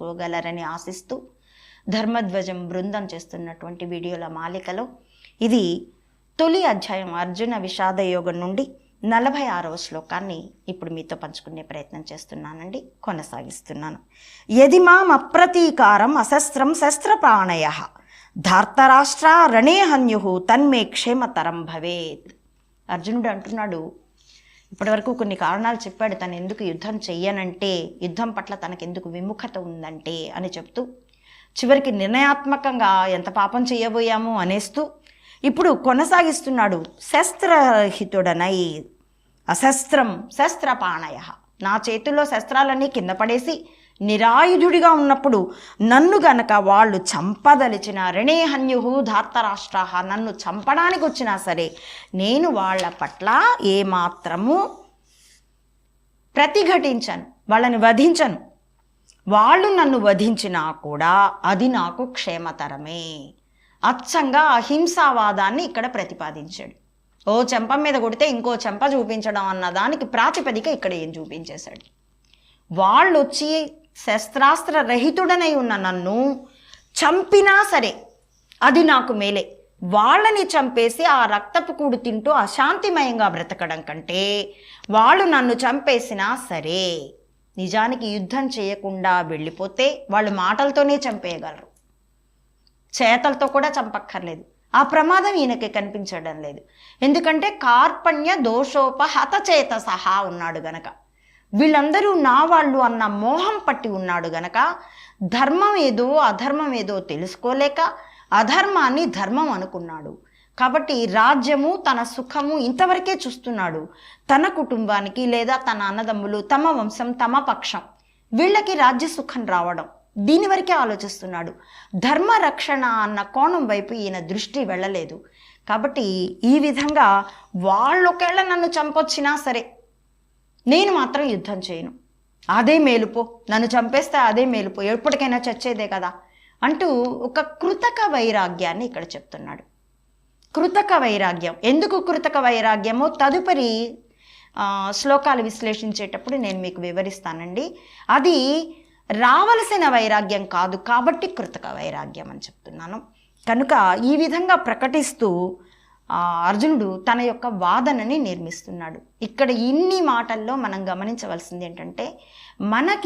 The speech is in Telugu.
తెలుసుకోగలరని ఆశిస్తూ ధర్మధ్వజం బృందం చేస్తున్నటువంటి వీడియోల మాలికలో ఇది తొలి అధ్యాయం అర్జున విషాద యోగం నుండి నలభై ఆరవ శ్లోకాన్ని ఇప్పుడు మీతో పంచుకునే ప్రయత్నం చేస్తున్నానండి కొనసాగిస్తున్నాను. యది మాం అప్రతీకారం అశస్త్రం శస్త్రప్రాణయ ధార్తరాష్ట్ర రణే హన్యు తన్మే క్షేమతరం భవేత్. అర్జునుడు అంటున్నాడు ఇప్పటివరకు కొన్ని కారణాలు చెప్పాడు. తను ఎందుకు యుద్ధం చెయ్యనంటే యుద్ధం పట్ల తనకెందుకు విముఖత ఉందంటే అని చెప్తూ చివరికి నిర్ణయాత్మకంగా ఎంత పాపం చేయబోయాము అనేస్తూ ఇప్పుడు కొనసాగిస్తున్నాడు శస్త్రరహితుడనై అశస్త్రం శస్త్రపాణయ. నా చేతుల్లో శస్త్రాలన్నీ కింద పడేసి నిరాయుధుడిగా ఉన్నప్పుడు నన్ను గనక వాళ్ళు చంపదలిచిన రణే హన్యుహు ధార్తరాష్ట్రాహ నన్ను చంపడానికి వచ్చినా సరే నేను వాళ్ళ పట్ల ఏమాత్రము ప్రతిఘటించను వాళ్ళని వధించను. వాళ్ళు నన్ను వధించినా కూడా అది నాకు క్షేమతరమే. అచ్చంగా అహింసావాదాన్ని ఇక్కడ ప్రతిపాదించాడు. ఓ చెంప మీద కొడితే ఇంకో చెంప చూపించడం అన్న దానికి ప్రాతిపదిక ఇక్కడ ఏం చూపించేశాడు? వాళ్ళు వచ్చి శస్త్రాస్త్ర రహితుడనై ఉన్న నన్ను చంపినా సరే అది నాకు మేలే. వాళ్ళని చంపేసి ఆ రక్తపు కూడు తింటూ అశాంతిమయంగా బ్రతకడం కంటే వాళ్ళు నన్ను చంపేసినా సరే నిజానికి యుద్ధం చేయకుండా వెళ్ళిపోతే వాళ్ళు మాటలతోనే చంపేయగలరు. చేతలతో కూడా చంపక్కర్లేదు. ఆ ప్రమాదం ఈయనకి కనిపించడం లేదు. ఎందుకంటే కార్పణ్య దోషోపహత చేత సహా ఉన్నాడు గనక. వీళ్ళందరూ నా వాళ్ళు అన్న మోహం పట్టి ఉన్నాడు గనక ధర్మం ఏదో అధర్మం ఏదో తెలుసుకోలేక అధర్మాన్ని ధర్మం అనుకున్నాడు. కాబట్టి రాజ్యము తన సుఖము ఇంతవరకే చూస్తున్నాడు. తన కుటుంబానికి లేదా తన అన్నదమ్ములు తమ వంశం తమ పక్షం వీళ్ళకి రాజ్య సుఖం రావడం దీని వరకే ఆలోచిస్తున్నాడు. ధర్మ రక్షణ అన్న కోణం వైపు ఈయన దృష్టి వెళ్ళలేదు. కాబట్టి ఈ విధంగా వాళ్ళొకేళ్ళ నన్ను చంపొచ్చినా సరే నేను మాత్రం యుద్ధం చేయను. అదే మేలుపో. నన్ను చంపేస్తే అదే మేలుపో. ఎప్పటికైనా చచ్చేదే కదా అంటూ ఒక కృతక వైరాగ్యాన్ని ఇక్కడ చెప్తున్నాడు. కృతక వైరాగ్యం. ఎందుకు కృతక వైరాగ్యమో? తదుపరి శ్లోకాలు విశ్లేషించేటప్పుడు నేను మీకు వివరిస్తానండి. అది రావలసిన వైరాగ్యం కాదు కాబట్టి కృతక వైరాగ్యం అని చెప్తున్నాను. కనుక ఈ విధంగా ప్రకటిస్తూ అర్జునుడు తన యొక్క వాదనని నిర్మిస్తున్నాడు. ఇక్కడ ఇన్ని మాటల్లో మనం గమనించవలసింది ఏంటంటే మనకి